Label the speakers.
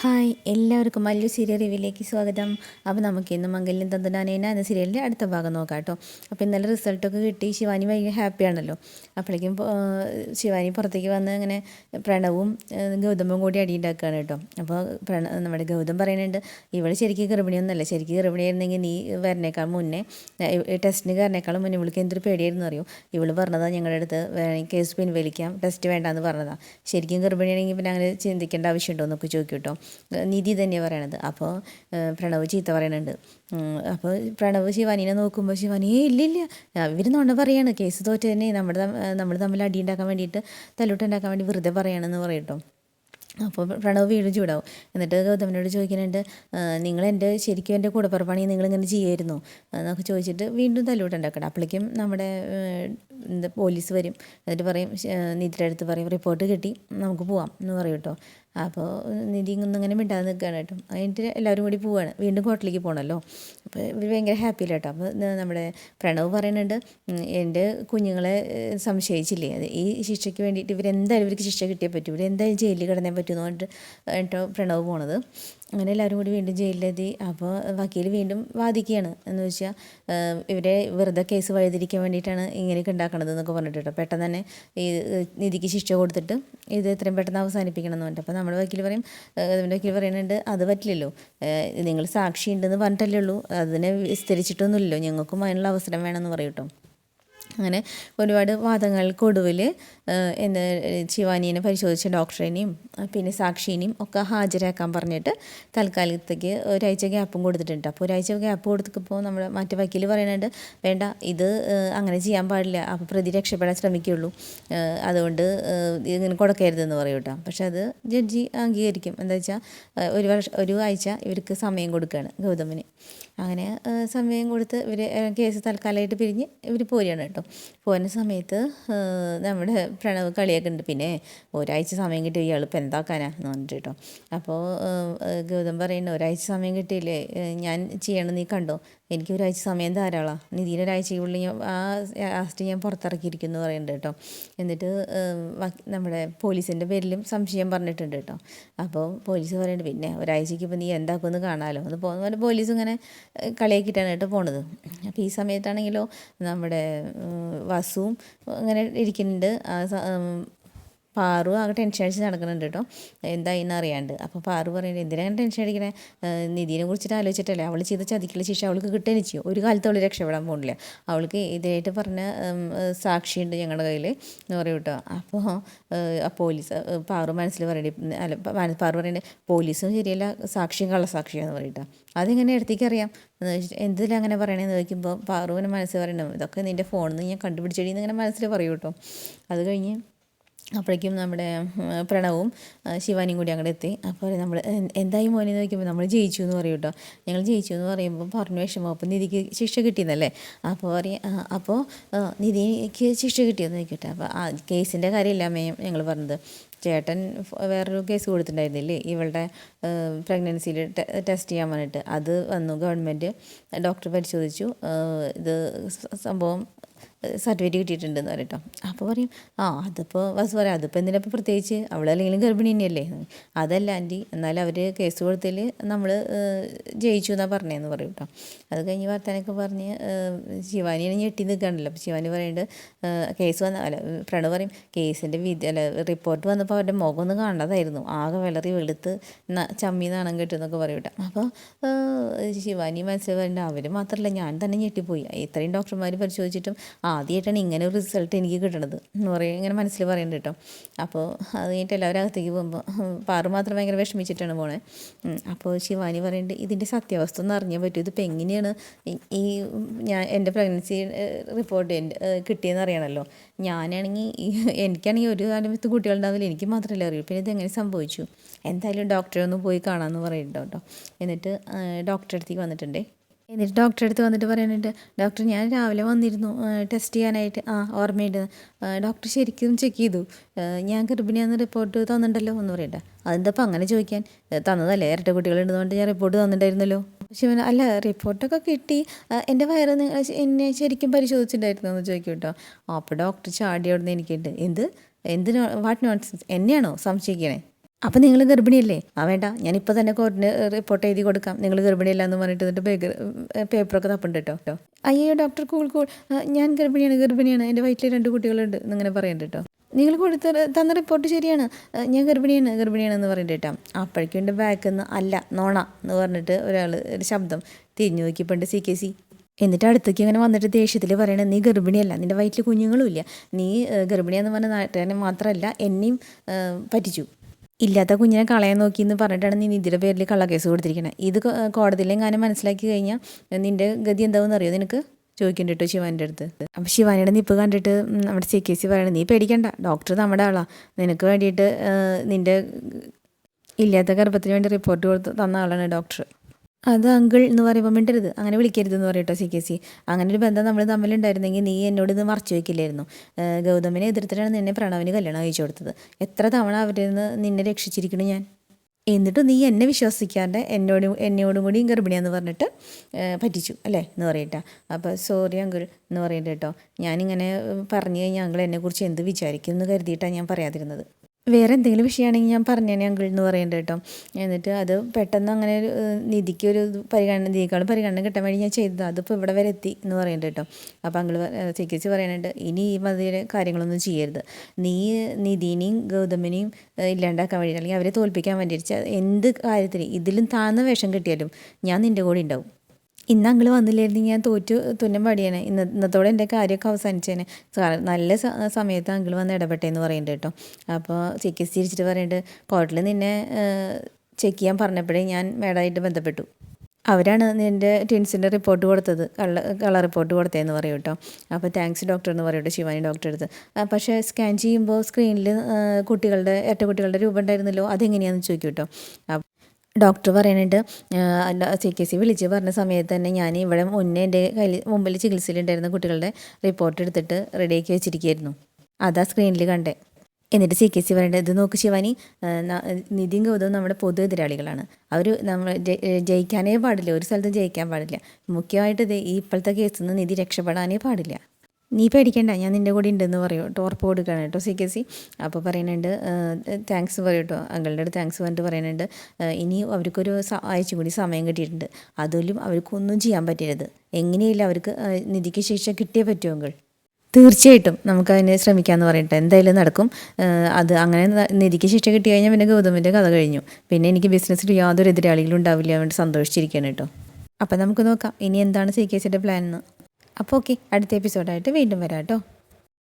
Speaker 1: Hi എല്ലാവർക്കും Mallu serial റിവ്യൂലേക്ക് സ്വാഗതം. അപ്പോൾ നമുക്ക് ഇന്ന് മംഗല്യം തന്തനാനേന എന്ന സീരിയലിന്റെ അടുത്ത ഭാഗം നോക്കാം കേട്ടോ. അപ്പോൾ ഇന്നലെ റിസൾട്ടൊക്കെ കിട്ടി. ശിവാനി ഭയങ്കര ഹാപ്പിയാണല്ലോ അപ്പോഴേക്കും ശിവാനി പുറത്തേക്ക് വന്ന് ഇങ്ങനെ പ്രണവും ഗൗതമും കൂടി അടിയുണ്ടാക്കുകയാണ് കേട്ടോ. അപ്പോൾ പ്രണ നമ്മുടെ ഗൗതം പറയുന്നുണ്ട് ഇവൾ ശരിക്കും ഗർഭിണിയൊന്നുമല്ല ശരിക്കും ഗർഭിണിയായിരുന്നെങ്കിൽ നീ വരണേക്കാൾ മുന്നേ ടെസ്റ്റിന് കയറിനേക്കാളും മുന്നേ ഇവൾക്ക് എന്തൊരു പേടിയായിരുന്നു അറിയോ? ഇവൾ പറഞ്ഞതാണ് ഞങ്ങളുടെ അടുത്ത് വേണമെങ്കിൽ കേസ് പിൻവലിക്കാം ടെസ്റ്റ് വേണ്ടാന്ന് പറഞ്ഞതാണ് ശരിക്കും ഗർഭിണിയാണെങ്കിൽ പിന്നെ അങ്ങനെ ചിന്തിക്കേണ്ട ആവശ്യമുണ്ടോ എന്നൊക്കെ ചോദിക്കും കേട്ടോ. നിധി തന്നെയാണ് പറയണത്. അപ്പോൾ പ്രണവ് ചീത്ത പറയണുണ്ട്. അപ്പോൾ പ്രണവ് ശിവാനിനെ നോക്കുമ്പോൾ ശിവാനി ഇല്ല ഇല്ല. ഇവർ നോണ്ട പറയാണ്. കേസ് തോറ്റ് തന്നെ നമ്മുടെ നമ്മൾ തമ്മിൽ അടി ഉണ്ടാക്കാൻ വേണ്ടിയിട്ട് തല്ലുട്ടുണ്ടാക്കാൻ വേണ്ടി വെറുതെ പറയണമെന്ന് പറയട്ടോ. അപ്പോൾ പ്രണവ് വീണ്ടും ചൂടാവും. എന്നിട്ട് ഗൗതമനോട് ചോദിക്കുന്നുണ്ട് നിങ്ങൾ എന്റെ ശരിക്കും എന്റെ കൂടപ്പുറപ്പാണി നിങ്ങളിങ്ങനെ ചെയ്യുമായിരുന്നു എന്നൊക്കെ ചോദിച്ചിട്ട് വീണ്ടും തല്ലൂട്ടുണ്ടാക്കണം. അപ്പോഴേക്കും നമ്മുടെ എന്താ പോലീസ് വരും. എന്നിട്ട് പറയും നിധിയുടെ അടുത്ത് പറയും റിപ്പോർട്ട് കിട്ടി നമുക്ക് പോവാം എന്ന് പറയും കേട്ടോ. അപ്പോൾ നിധി ഇങ്ങനെ മിണ്ടാതെ നിൽക്കുകയാണ് കേട്ടോ. അതിന്റെ എല്ലാവരും കൂടി പോവാണ്. വീണ്ടും ഹോട്ടലിലേക്ക് പോകണമല്ലോ അപ്പോൾ ഇവർ ഭയങ്കര ഹാപ്പിയില്ല കേട്ടോ. അപ്പോൾ നമ്മുടെ പ്രണവ് പറയുന്നുണ്ട് എന്റെ കുഞ്ഞുങ്ങളെ സംശയിച്ചില്ലേ? അത് ഈ ശിക്ഷയ്ക്ക് വേണ്ടിയിട്ട് ഇവരെന്തായാലും ഇവർക്ക് ശിക്ഷ കിട്ടിയേ പറ്റൂ. ഇവരെന്തായാലും ജയിലിൽ കിടന്നേ പറ്റുമെന്ന് പറഞ്ഞിട്ട് കേട്ടോ പ്രണവ് പോണത്. അങ്ങനെ എല്ലാവരും കൂടി വീണ്ടും ജയിലിലെത്തി. അപ്പോൾ വക്കീൽ വീണ്ടും വാദിക്കുകയാണ്. എന്ന് വെച്ചാൽ ഇവരെ വെറുതെ കേസ് വഴുതിരിക്കാൻ വേണ്ടിയിട്ടാണ് ഇങ്ങനെയൊക്കെ ഉണ്ടാക്കണത് എന്നൊക്കെ പറഞ്ഞിട്ട് കേട്ടോ. പെട്ടെന്ന് തന്നെ ഈ നിധിക്ക് ശിക്ഷ കൊടുത്തിട്ട് ഇത് എത്രയും പെട്ടെന്ന് അവസാനിപ്പിക്കണം എന്ന് പറഞ്ഞിട്ട്. അപ്പോൾ നമ്മുടെ വക്കീൽ പറയും ഏഹ്, അതിന്റെ വക്കീൽ പറയുന്നുണ്ട് അത് പറ്റില്ലല്ലോ. നിങ്ങൾ സാക്ഷി ഉണ്ടെന്ന് പറഞ്ഞിട്ടല്ലേ ഉള്ളൂ. അതിനെ വിസ്തരിച്ചിട്ടൊന്നുമില്ലല്ലോ. ഞങ്ങൾക്കും അതിനുള്ള അവസരം വേണമെന്ന് പറയും അങ്ങനെ ഒരുപാട് വാദങ്ങൾക്കൊടുവിൽ എന്താ ശിവാനീനെ പരിശോധിച്ച ഡോക്ടറിനെയും പിന്നെ സാക്ഷിനെയും ഒക്കെ ഹാജരാക്കാൻ പറഞ്ഞിട്ട് തൽക്കാലത്തേക്ക് ഒരാഴ്ച ഗ്യാപ്പും കൊടുത്തിട്ടുണ്ട്. അപ്പോൾ ഒരാഴ്ച ഗ്യാപ്പ് കൊടുത്തപ്പോൾ നമ്മൾ മറ്റു വക്കീൽ പറയുന്നുണ്ട് വേണ്ട ഇത് അങ്ങനെ ചെയ്യാൻ പാടില്ല. അപ്പോൾ പ്രതി രക്ഷപ്പെടാൻ ശ്രമിക്കുള്ളൂ. അതുകൊണ്ട് ഇങ്ങനെ കൊടുക്കരുതെന്ന് പറയും കേട്ടോ. പക്ഷെ അത് ജഡ്ജി അംഗീകരിക്കും. എന്താ വെച്ചാൽ ഒരു വർഷം ഒരു ആഴ്ച ഇവർക്ക് സമയം കൊടുക്കുകയാണ് ഗൗതമിന്. അങ്ങനെ സമയം കൊടുത്ത് ഇവർ കേസ് തൽക്കാലമായിട്ട് പിരിഞ്ഞ് ഇവർ പോരുകയാണ് കേട്ടോ. പോകുന്ന സമയത്ത് നമ്മുടെ പ്രണവ് കളിയൊക്കെ ഉണ്ട്. പിന്നെ ഒരാഴ്ച സമയം കിട്ടി ഇയാൾ ഇപ്പം എന്താക്കാനാ എന്ന് പറഞ്ഞിട്ട് കേട്ടോ. അപ്പോൾ ഗൗതം പറയുന്നു ഒരാഴ്ച സമയം കിട്ടിയില്ലേ? ഞാൻ ചെയ്യണം. നീ കണ്ടോ? എനിക്ക് ഒരാഴ്ച സമയം ധാരാളമാണ് നിധീനെ ഒരാഴ്ചയ്ക്കുള്ളിൽ ഞാൻ ആ ലാസ്റ്റ് ഞാൻ പുറത്തിറക്കിയിരിക്കുന്നു എന്ന് പറയുന്നുണ്ട് കേട്ടോ. എന്നിട്ട് നമ്മുടെ പോലീസിന്റെ പേരിലും സംശയം പറഞ്ഞിട്ടുണ്ട് കേട്ടോ. അപ്പോൾ പോലീസ് പറയുന്നുണ്ട് പിന്നെ ഒരാഴ്ചയ്ക്ക് ഇപ്പോൾ നീ എന്താക്കുമെന്ന് കാണാമല്ലോ അത് പോകുന്ന പോലെ പോലീസ് ഇങ്ങനെ കളിയാക്കിയിട്ടാണ് കേട്ടോ പോണത്. അപ്പോൾ ഈ സമയത്താണെങ്കിലോ നമ്മുടെ വസുവും അങ്ങനെ ഇരിക്കുന്നുണ്ട്. പാറു ആകെ ടെൻഷൻ അടിച്ച് നടക്കുന്നുണ്ട് കേട്ടോ. എന്തായിന്ന് അറിയാണ്ട്. അപ്പോൾ പാറു പറയുന്നത് എന്തിനാണ് ടെൻഷൻ അടിക്കണേ? നിധിനെ കുറിച്ചിട്ട് ആലോചിച്ചിട്ടല്ലേ? അവൾ ചെയ്ത ചതിക്കുള്ള ശിക്ഷ അവൾക്ക് കിട്ടുകയും ചെയ്യും. ഒരു കാലത്ത് അവൾ രക്ഷപ്പെടാൻ പോകുന്നില്ല അവൾക്ക് ഇതായിട്ട് പറഞ്ഞ സാക്ഷിയുണ്ട് ഞങ്ങളുടെ കയ്യിൽ എന്ന് പറയും കേട്ടോ. അപ്പോൾ പോലീസ് പാറു മനസ്സിൽ പറയണേ അല്ല പാറു പറയണേ പോലീസും ശരിയല്ല സാക്ഷിയും കള്ളസാക്ഷിയാന്ന് പറയട്ടോ അതെങ്ങനെ എടുത്തേക്ക് അറിയാം? എന്തിലും അങ്ങനെ പറയണേന്ന് ചോദിക്കുമ്പോൾ പാറുവിന് മനസ്സിൽ പറയണം ഇതൊക്കെ നിന്റെ ഫോണിൽ നിന്ന് ഞാൻ കണ്ടുപിടിച്ചെടി ഇങ്ങനെ മനസ്സിൽ പറയൂ കേട്ടോ. അത് കഴിഞ്ഞ് അപ്പോഴേക്കും നമ്മുടെ പ്രണവും ശിവാനിയും കൂടി അങ്ങോട്ട് എത്തി. അപ്പോൾ നമ്മൾ എന്തായി മോനെ? എന്ന് വയ്ക്കുമ്പോൾ നമ്മൾ ജയിച്ചു എന്ന് പറയും കേട്ടോ. ഞങ്ങൾ ജയിച്ചു എന്ന് പറയുമ്പോൾ പറഞ്ഞു വിഷമം അപ്പോൾ നിധിക്ക് ശിക്ഷ കിട്ടിയെന്നല്ലേ? അപ്പോൾ പറയും അപ്പോൾ നിധിക്ക് ശിക്ഷ കിട്ടിയെന്ന് വയ്ക്കട്ടെ അപ്പോൾ ആ കേസിന്റെ കാര്യമില്ല അമ്മയും ഞങ്ങൾ പറഞ്ഞത്. ചേട്ടൻ വേറൊരു കേസ് കൊടുത്തിട്ടുണ്ടായിരുന്നില്ലേ? ഇവളുടെ പ്രഗ്നൻസിയിൽ ടെസ്റ്റ് ചെയ്യാൻ പറഞ്ഞിട്ട്. അത് വന്നു ഗവൺമെന്റ് ഡോക്ടർ പരിശോധിച്ചു. ഇത് സംഭവം സർട്ടിഫിക്കറ്റ് കിട്ടിയിട്ടുണ്ടെന്ന് പറയട്ടോ അപ്പോൾ പറയും ആ അതിപ്പോൾ ബസ് പറയാം അതിപ്പോൾ എന്തിനാ ഇപ്പോൾ പ്രത്യേകിച്ച്? അവളല്ലെങ്കിലും ഗർഭിണി തന്നെയല്ലേ? അതല്ല ആന്റി എന്നാലും അവർ കേസ് കൊടുത്തതിൽ നമ്മൾ ജയിച്ചു എന്നാണ് പറഞ്ഞതെന്ന് പറയും കേട്ടോ അത് കഴിഞ്ഞ് വർത്താനൊക്കെ പറഞ്ഞ് ശിവാനിയാണ് ഞെട്ടി നിൽക്കണ്ടല്ലോ അപ്പോൾ ശിവാനി പറയുന്നുണ്ട് കേസ് വന്ന അല്ല പ്രണവ് പറയും കേസിന്റെ വിധി അല്ല റിപ്പോർട്ട് വന്നപ്പോൾ അവരുടെ മുഖം ഒന്ന് കാണാതായിരുന്നു ആകെ വിളറി വെളുത്ത് ചമ്മി നാണം കെട്ടുന്നൊക്കെ പറയും കേട്ടോ അപ്പോൾ ശിവാനി മനസ്സിൽ പറയുന്നുണ്ട് അവർ മാത്രമല്ല ഞാൻ തന്നെ ഞെട്ടിപ്പോയി. ഇത്രയും ഡോക്ടർമാർ പരിശോധിച്ചിട്ടും ആദ്യമായിട്ടാണ് ഇങ്ങനെ ഒരു റിസൾട്ട് എനിക്ക് കിട്ടണത് എന്ന് പറയും ഇങ്ങനെ മനസ്സിൽ പറയുന്നുണ്ട് കേട്ടോ. അപ്പോൾ അത് കഴിഞ്ഞിട്ട് എല്ലാവരും അകത്തേക്ക് പോകുമ്പോൾ പാറു മാത്രം ഭയങ്കര വിഷമിച്ചിട്ടാണ് പോണേ. അപ്പോൾ ശിവാനി പറയുന്നുണ്ട് ഇതിന്റെ സത്യാവസ്ഥ ഒന്ന് അറിഞ്ഞാൽ പറ്റും. ഇതിപ്പോൾ എങ്ങനെയാണ് ഈ- ഈ ഞാൻ എന്റെ പ്രഗ്നൻസി റിപ്പോർട്ട് എന്റെ കിട്ടിയെന്ന് അറിയണമല്ലോ ഞാനാണെങ്കിൽ എനിക്കാണെങ്കിൽ ഒരു കാലത്ത് കുട്ടികളുണ്ടാവില്ല. എനിക്ക് മാത്രമല്ല അറിയൂ. പിന്നെ ഇതെങ്ങനെ സംഭവിച്ചു? എന്തായാലും ഡോക്ടറെ ഒന്ന് പോയി കാണാമെന്ന് പറയുന്നുണ്ടോ കേട്ടോ. എന്നിട്ട് ഡോക്ടറെ അടുത്തേക്ക് വന്നിട്ടുണ്ടേ. എന്നിട്ട് ഡോക്ടറെ അടുത്ത് വന്നിട്ട് പറയാനായിട്ട് ഡോക്ടർ ഞാൻ രാവിലെ വന്നിരുന്നു ടെസ്റ്റ് ചെയ്യാനായിട്ട് ആ ഓർമ്മയുണ്ട് ഡോക്ടർ ശരിക്കും ചെക്ക് ചെയ്തു ഞാൻ ഗർഭിണിയാന്ന് റിപ്പോർട്ട് തന്നിട്ടുണ്ടല്ലോ എന്ന് പറയട്ടെ. അപ്പം അങ്ങനെ ചോദിക്കാൻ? തന്നതല്ലേ ഇരട്ട കുട്ടികളുണ്ടെന്നുകൊണ്ട് ഞാൻ റിപ്പോർട്ട് തന്നിട്ടുണ്ടായിരുന്നല്ലോ. ശിവൻ അല്ല റിപ്പോർട്ടൊക്കെ കിട്ടി എന്റെ വയറ് നിങ്ങൾ എന്നെ ശരിക്കും പരിശോധിച്ചിട്ടുണ്ടായിരുന്നു? എന്ന് ചോദിക്കും കേട്ടോ. അപ്പോൾ ഡോക്ടർ ചാടി അവിടെ നിന്ന് എനിക്കുണ്ട് എന്ത്? എന്തിനോ? വാട്ട് നോൺസെൻസ് എന്നെയാണോ സംശയിക്കണേ? അപ്പം നിങ്ങൾ ഗർഭിണിയല്ലേ? ആ വേണ്ട. ഞാനിപ്പോൾ തന്നെ കോർട്ടിന് റിപ്പോർട്ട് എഴുതി കൊടുക്കാം. നിങ്ങൾ ഗർഭിണിയല്ല എന്ന് പറഞ്ഞിട്ട് എന്നിട്ട് പേഗ പേപ്പറൊക്കെ തപ്പുണ്ട് കേട്ടോ അയ്യോ ഡോക്ടർ കൂൾ കൂൾ ഞാൻ ഗർഭിണിയാണ് ഗർഭിണിയാണ്. എന്റെ വയറ്റിൽ രണ്ട് കുട്ടികളുണ്ട് എന്നിങ്ങനെ പറയണ്ട കേട്ടോ നിങ്ങൾ കൊടുത്ത തന്ന റിപ്പോർട്ട് ശരിയാണ്. ഞാൻ ഗർഭിണിയാണ് ഗർഭിണിയാണ് എന്ന് പറയുന്നുണ്ട് കേട്ടോ അപ്പോഴേക്കും എന്റെ ബാക്കിൽ നിന്ന് അല്ല നോണ എന്ന് പറഞ്ഞിട്ട് ഒരാൾ ഒരു ശബ്ദം തിരിഞ്ഞു നോക്കിയപ്പോണ്ട് സി കെ സി. എന്നിട്ട് അടുത്തേക്ക് ഇങ്ങനെ വന്നിട്ട് ദേഷ്യത്തിൽ പറയണത് നീ ഗർഭിണിയല്ല നിന്റെ വയറ്റിൽ കുഞ്ഞുങ്ങളും ഇല്ല നീ ഗർഭിണിയാന്ന് പറഞ്ഞ നാട്ടുകാരനെ മാത്രമല്ല എന്നെയും പറ്റിച്ചു. ഇല്ലാത്ത കുഞ്ഞിനെ കളയാൻ നോക്കി എന്ന് പറഞ്ഞിട്ടാണ് നീ നിധിയുടെ പേരിൽ കള്ളക്കേസ് കൊടുത്തിരിക്കുന്നത് ഇത് കോ- കോടതിയിലെങ്ങാനും മനസ്സിലാക്കി കഴിഞ്ഞാൽ നിന്റെ ഗതി എന്താവെന്ന് അറിയോ? നിനക്ക് ചോദിക്കേണ്ടി കേട്ടോ ശിവാന്റെ അടുത്ത്. അപ്പം ശിവാനിയുടെ നിപ്പ് കണ്ടിട്ട് നമ്മുടെ സി കെ സി പറയണത് നീ പേടിക്കണ്ട ഡോക്ടർ നമ്മുടെ ആളാണ് നിനക്ക് വേണ്ടിയിട്ട് നിന്റെ ഇല്ലാത്ത ഗർഭത്തിന് വേണ്ടി റിപ്പോർട്ട് കൊടുത്ത് തന്ന ആളാണ് ഡോക്ടർ അത് അങ്കിൾ എന്ന് പറയുമ്പോൾ മിണ്ടരുത്. അങ്ങനെ വിളിക്കരുത് എന്ന് പറയട്ടോ സി കെ സി. അങ്ങനെ ഒരു ബന്ധം നമ്മൾ തമ്മിലുണ്ടായിരുന്നെങ്കിൽ നീ എന്നോട് ഇത് മറച്ചു വയ്ക്കില്ലായിരുന്നു ഗൗതമിനെ എതിർത്തിട്ടാണ് നിന്നെ പ്രണവിന് കല്യാണം കഴിച്ചു കൊടുത്തത്. എത്ര തവണ അവരിൽ നിന്ന് നിന്നെ രക്ഷിച്ചിരിക്കണു ഞാൻ? എന്നിട്ട് നീ എന്നെ വിശ്വസിക്കാണ്ട് എന്നോട് എന്നോടും കൂടി ഗർഭിണിയാന്ന് പറഞ്ഞിട്ട് പറ്റിച്ചു അല്ലേ എന്ന് പറയട്ടെ. അപ്പോൾ സോറി അങ്കിൾ എന്ന് പറയട്ടെ കേട്ടോ. ഞാനിങ്ങനെ പറഞ്ഞു കഴിഞ്ഞാൽ അങ്കിൾ എന്നെക്കുറിച്ച് എന്ത് വിചാരിക്കും എന്ന് കരുതിയിട്ടാണ് ഞാൻ പറയാതിരുന്നത്. വേറെ എന്തെങ്കിലും വിഷയമാണെങ്കിൽ ഞാൻ പറഞ്ഞേനെ അങ്കിൾ എന്ന് പറയണ്ട കേട്ടോ. എന്നിട്ട് അത് പെട്ടെന്ന് അങ്ങനെ ഒരു നിധിക്ക് ഒരു പരിഗണന നിധിക്കാളും പരിഗണന കിട്ടാൻ വേണ്ടി ഞാൻ ചെയ്തത്. അതിപ്പോൾ ഇവിടെ വരെ എത്തി എന്ന് പറയണ്ട കേട്ടോ. അപ്പോൾ അങ്കിൾ ചികിത്സ പറയുന്നുണ്ട് ഇനി ഈ മതിയുടെ കാര്യങ്ങളൊന്നും ചെയ്യരുത്. നീ നിധിനെയും ഗൗതമിനെയും ഇല്ലാണ്ടാക്കാൻ വേണ്ടി അല്ലെങ്കിൽ അവരെ തോൽപ്പിക്കാൻ വേണ്ടിയിട്ട് എന്ത് കാര്യത്തിന് ഇതിലും താഴ്ന്ന വേഷം കിട്ടിയാലും ഞാൻ നിന്റെ കൂടെ ഉണ്ടാവും. ഇന്ന് അങ്ങൾ വന്നില്ലായിരുന്നെങ്കിൽ ഞാൻ തോറ്റു തുന്നം പാടിയേനെ. ഇന്ന് ഇന്നത്തോടെ എന്റെ കാര്യമൊക്കെ അവസാനിച്ചേനെ. നല്ല സമയത്ത് അങ്കിൾ വന്ന് ഇടപെട്ടേന്ന് പറയുന്നുണ്ട് കേട്ടോ. അപ്പോൾ ചികിത്സ തിരിച്ചിട്ട് പറയുന്നുണ്ട് കോട്ടിൽ നിന്നെ ചെക്ക് ചെയ്യാൻ പറഞ്ഞപ്പോഴേ ഞാൻ മേഡമായിട്ട് ബന്ധപ്പെട്ടു. അവരാണ് നിന്റെ ട്വിൻസിന്റെ റിപ്പോർട്ട് കൊടുത്തത് കള്ള കളർ റിപ്പോർട്ട് കൊടുത്തതെന്ന് പറയും കേട്ടോ. അപ്പോൾ താങ്ക്സ് ഡോക്ടർ എന്ന് പറയും ശിവാനി ഡോക്ടർ അടുത്ത്. പക്ഷേ സ്കാൻ ചെയ്യുമ്പോൾ സ്ക്രീനിൽ കുട്ടികളുടെ ഇരട്ട കുട്ടികളുടെ രൂപം ഉണ്ടായിരുന്നല്ലോ അതെങ്ങനെയാണെന്ന് ചോദിക്കും കേട്ടോ. ഡോക്ടർ പറയുന്നുണ്ട് സി കെ സി വിളിച്ച് പറഞ്ഞ സമയത്ത് തന്നെ ഞാൻ ഇവിടെ മുന്നേ എന്റെ കയ്യിൽ മുമ്പിൽ ചികിത്സയിലുണ്ടായിരുന്ന കുട്ടികളുടെ റിപ്പോർട്ട് എടുത്തിട്ട് റെഡിയാക്കി വെച്ചിരിക്കുകയായിരുന്നു. അതാ സ്ക്രീനിൽ കണ്ടേ. എന്നിട്ട് സി കെ സി പറയേണ്ടത് ഇത് നോക്ക് ശിവാനി നിതിൻ ഗൗതം നമ്മുടെ പൊതു എതിരാളികളാണ്. അവർ നമ്മൾ ജയി- ജയിക്കാനേ പാടില്ല ഒരു സ്ഥലത്തും ജയിക്കാൻ പാടില്ല. മുഖ്യമായിട്ട് ഇത് ഈ ഇപ്പോഴത്തെ കേസിൽ നിന്ന് നിധി രക്ഷപ്പെടാനേ പാടില്ല. നീ പേടിക്കണ്ട ഞാൻ നിന്റെ കൂടെ ഉണ്ടെന്ന് പറയും കേട്ടോ ഉറപ്പ് കൊടുക്കുകയാണ് കേട്ടോ സി കെ സി. അപ്പോൾ പറയുന്നുണ്ട് താങ്ക്സ് പറയും കേട്ടോ അങ്കളുടെ അടുത്ത് താങ്ക്സ് പറഞ്ഞിട്ട് പറയുന്നുണ്ട് ഇനി അവർക്കൊരു ആഴ്ച കൂടി സമയം കിട്ടിയിട്ടുണ്ട് അതുപോലും അവർക്കൊന്നും ചെയ്യാൻ പറ്റരുത്. എങ്ങനെയില്ല അവർക്ക് നിധിക്ക് ശിക്ഷ കിട്ടിയേ പറ്റുമോ അങ്കിൾ. തീർച്ചയായിട്ടും നമുക്ക് അതിനെ ശ്രമിക്കാമെന്ന് പറയട്ടെ എന്തായാലും നടക്കും. അത് അങ്ങനെ നിധിക്ക് ശിക്ഷ കിട്ടി കഴിഞ്ഞാൽ പിന്നെ ഗൗതമിന്റെ കഥ കഴിഞ്ഞു. പിന്നെ എനിക്ക് ബിസിനസ്സിൽ യാതൊരു എതിരാളികളും ഉണ്ടാവില്ല വേണ്ടി സന്തോഷിച്ചിരിക്കുകയാണ് കേട്ടോ. അപ്പം നമുക്ക് നോക്കാം ഇനി എന്താണ് സി കെ സിയുടെ പ്ലാൻ എന്ന്. അപ്പോൾ ഓക്കെ അടുത്ത എപ്പിസോഡായിട്ട് വീണ്ടും വരാം കേട്ടോ